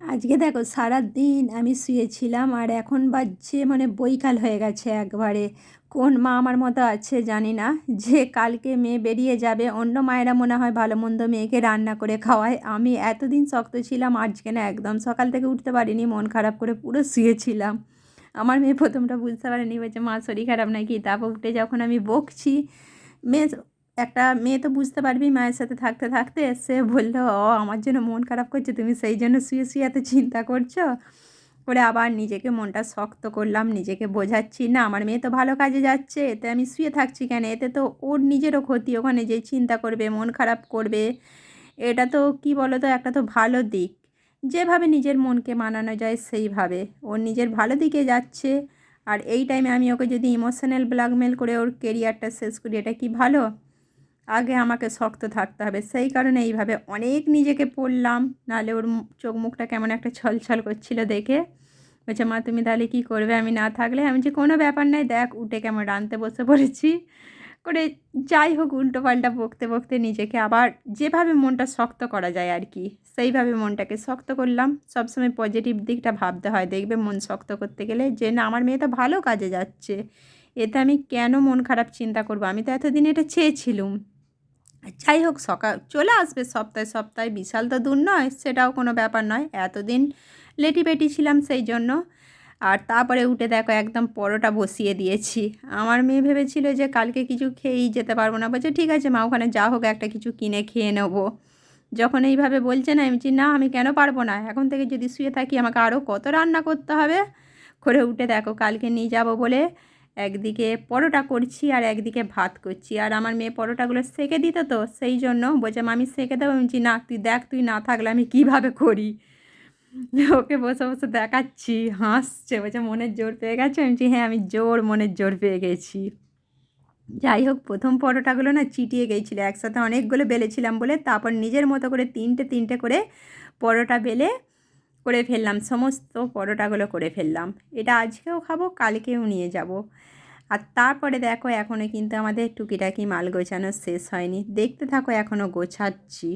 আজকে দেখো সারা দিন আমি শুয়েছিলাম আর এখন বাজছে মানে বৈকাল হয়ে গেছে একবারে। কোন মা আমার মতো আছে জানি না। যে কালকে মেয়ে বেরিয়ে যাবে, অন্য মায়েরা মনে হয় ভালো মন্দ মেয়েকে রান্না করে খাওয়ায়। আমি এতদিন শক্ত ছিলাম, আজকে না একদম সকাল থেকে উঠতে পারিনি, মন খারাপ করে পুরো শুয়েছিলাম। আমার মেয়ে প্রথমটা বুঝতে পারেনি, বলছে, মা শরীর খারাপ নাকি? তারপর উঠে যখন আমি বকছি, মেয়ে একটা মেয়ে তো বুঝতে পারবি মায়ের সাথে থাকতে থাকতে সে বলল, ও, আমার জন্য মন খারাপ করছে, তুমি সেই জন্য শুয়ে শুয়ে এত চিন্তা করছ? করে আবার নিজেকে মনটা শক্ত করলাম, নিজেকে বোঝাচ্ছি, না, আমার মেয়ে তো ভালো কাজে যাচ্ছে, এতে আমি শুয়ে থাকছি কেন? এতে তো ওর নিজেরও ক্ষতি ওখানে যে চিন্তা করবে, মন খারাপ করবে, এটা তো কি বলো তো একটা তো ভালো দিক। যেভাবে নিজের মনকে মানানো যায় সেইভাবে। ওর নিজের ভালো দিকে যাচ্ছে, আর এই টাইমে আমি ওকে যদি ইমোশনাল ব্ল্যাকমেল করে ওর কেরিয়ারটা শেষ করি, এটা কি ভালো? আগে আমাকে শক্ত থাকতে হবে। সেই কারণে এইভাবে অনেক নিজেকে পড়লাম, নাহলে ওর চোখ মুখটা কেমন একটা ছলছল করছিল দেখে। বলছে, মা, তুমি তাহলে কী করবে? আমি না থাকলে? আমি যে কোনো ব্যাপার নাই, দেখ, উঠে কেমন রানতে বসে পড়েছি। করে যাই হোক উল্টো পাল্টা বকতে বকতে নিজেকে আবার যেভাবে মনটা শক্ত করা যায় আর কি, সেইভাবে মনটাকে শক্ত করলাম। সবসময় পজিটিভ দিকটা ভাবতে হয়, দেখবে মন শক্ত করতে গেলে যে, না, আমার মেয়ে তো ভালো কাজে যাচ্ছে, এতে আমি কেন মন খারাপ চিন্তা করব? আমি তো এতদিন এটা চেয়েছিলুম। যাই হোক সকাল, চলে আসবে সপ্তাহে সপ্তাহে বিশাল তো দূর নয়, সেটাও কোনো ব্যাপার নয়। এতদিন লেটি পেটি ছিলাম সেই জন্য। আর তারপরে উঠে দেখো একদম পরোটা বসিয়ে দিয়েছি। আমার মেয়ে ভেবেছিল যে কালকে কিছু খেয়েই যেতে পারব না, বলছে, ঠিক আছে মা, ওখানে যা হোক একটা কিছু কিনে খেয়ে নেব। যখন এইভাবে বলছে না, আমি না, আমি কেন পারব না? এখন থেকে যদি শুয়ে থাকি, আমাকে আরও কত রান্না করতে হবে? করে উঠে দেখো, কালকে নিয়ে যাব বলে একদিকে পরোটা করছি আর একদিকে ভাত করছি। আর আমার মেয়ে পরোটাগুলো সেকে দিত তো, সেই জন্য বলছে, মামি, সেকে দেবো বলছি, না, তুই দেখ, তুই না থাকলে আমি কীভাবে করি? ওকে বসে বসে দেখাচ্ছি, হাসছে, বলছে, মনের জোর পেয়ে গেছে? আমি হ্যাঁ আমি জোর মনের জোর পেয়ে গেছি। যাই হোক, প্রথম পরোটাগুলো না চিটিয়ে গিয়েছিল একসাথে অনেকগুলো বেলেছিলাম বলে, তারপর নিজের মতো করে তিনটে তিনটে করে পরোটা বেলে করে ফেললাম, সমস্ত পরোটাগুলো করে ফেললাম। এটা আজকেও খাব, কালকেও নিয়ে যাব। আর তারপরে দেখো এখনও কিন্তু আমাদের টুকিটাকি মাল গোছানো শেষ হয়নি। দেখতে থাকো এখনও গোছাচ্ছি।